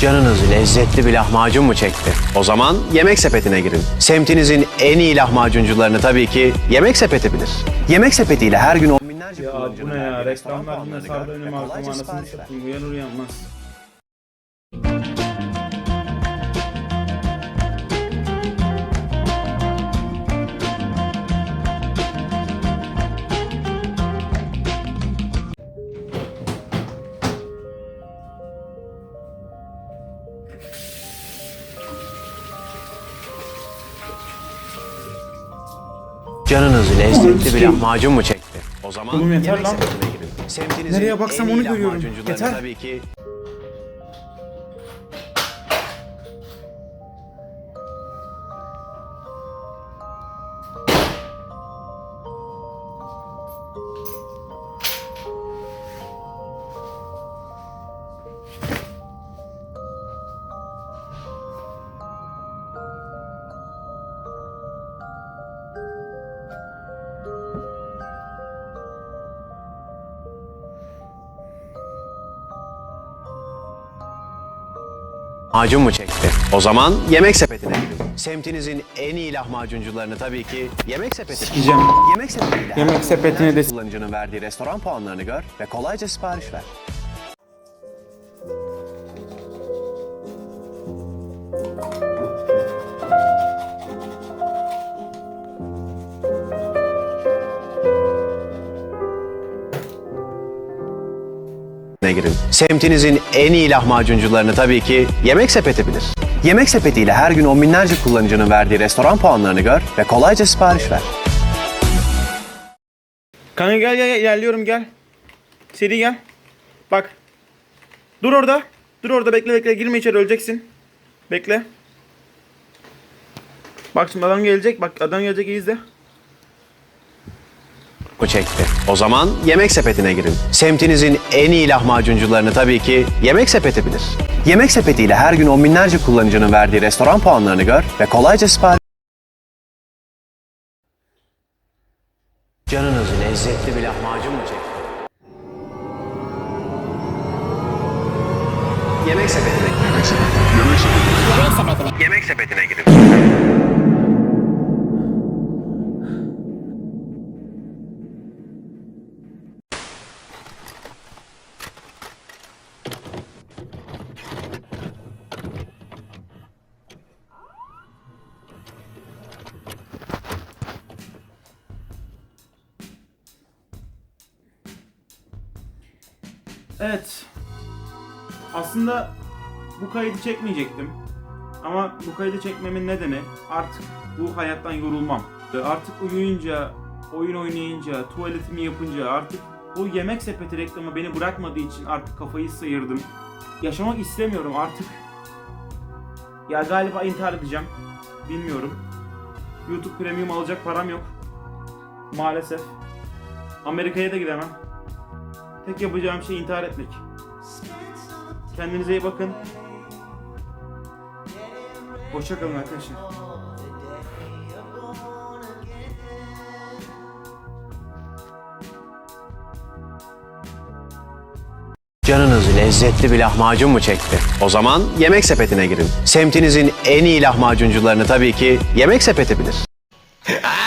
Canınız lezzetli bir lahmacun mu çekti? O zaman Yemek Sepeti'ne girin. Semtinizin en iyi lahmacuncularını tabii ki Yemek Sepeti bilir. Yemek Sepeti ile her gün on binlerce Ya kullanıcının bu ne ya? Reklamlar yine sardı önüme arkama anasını satayım. Uyanır uyanmaz. Canınız lezzetli bir lahmacun mu çekti? O zaman Oğlum yeter lan. Semtinizin Nereye baksam onu görüyorum. Yeter. tabii ki Lahmacun mu çekti? O zaman Yemek Sepeti'ne gidin. Semtinizin en iyi lahmacuncularını tabii ki Yemek Sepeti. Sikeceğim. Yemek Sepeti'yle Yemek Sepeti'ne de- kullanıcının verdiği restoran puanlarını gör ve kolayca sipariş ver. Ne girin. Semtinizin en iyi lahmacuncularını tabii ki Yemek Sepeti bilir. Yemek Sepeti ile her gün on binlerce kullanıcının verdiği restoran puanlarını gör ve kolayca sipariş ver. Kanka gel gel gel ilerliyorum gel. Seri gel. Bak. Dur orada. Dur orada bekle bekle girme içeri öleceksin. Bekle. Bak şimdi adam gelecek. Bak adam gelecek iyi izle. Bu çekti. O zaman Yemek Sepeti'ne girin. Semtinizin en iyi lahmacuncularını tabii ki Yemek Sepeti bilir. Yemek Sepeti ile her gün on binlerce kullanıcının verdiği restoran puanlarını gör ve kolayca sipariş Canınız lezzetli bir lahmacun mu çekti? Yemek Sepeti'ne Yemek Sepeti'ne Yemek Sepeti'ne girin. Evet. Aslında bu kaydı çekmeyecektim. Ama bu kaydı çekmemin nedeni artık bu hayattan yorulmam. Artık uyuyunca, oyun oynayınca, tuvaletimi yapınca artık bu yemek sepeti reklamı beni bırakmadığı için artık kafayı sıyırdım. Yaşamak istemiyorum artık. Ya galiba intihar edeceğim. Bilmiyorum. YouTube Premium alacak param yok. Maalesef. Amerika'ya da gidemem. Tek yapacağım şey intihar etmek. Kendinize iyi bakın. Hoşça kalın arkadaşlar. Canınız lezzetli bir lahmacun mu çekti? O zaman Yemek Sepeti'ne girin. Semtinizin en iyi lahmacuncularını tabii ki Yemek Sepeti bilir.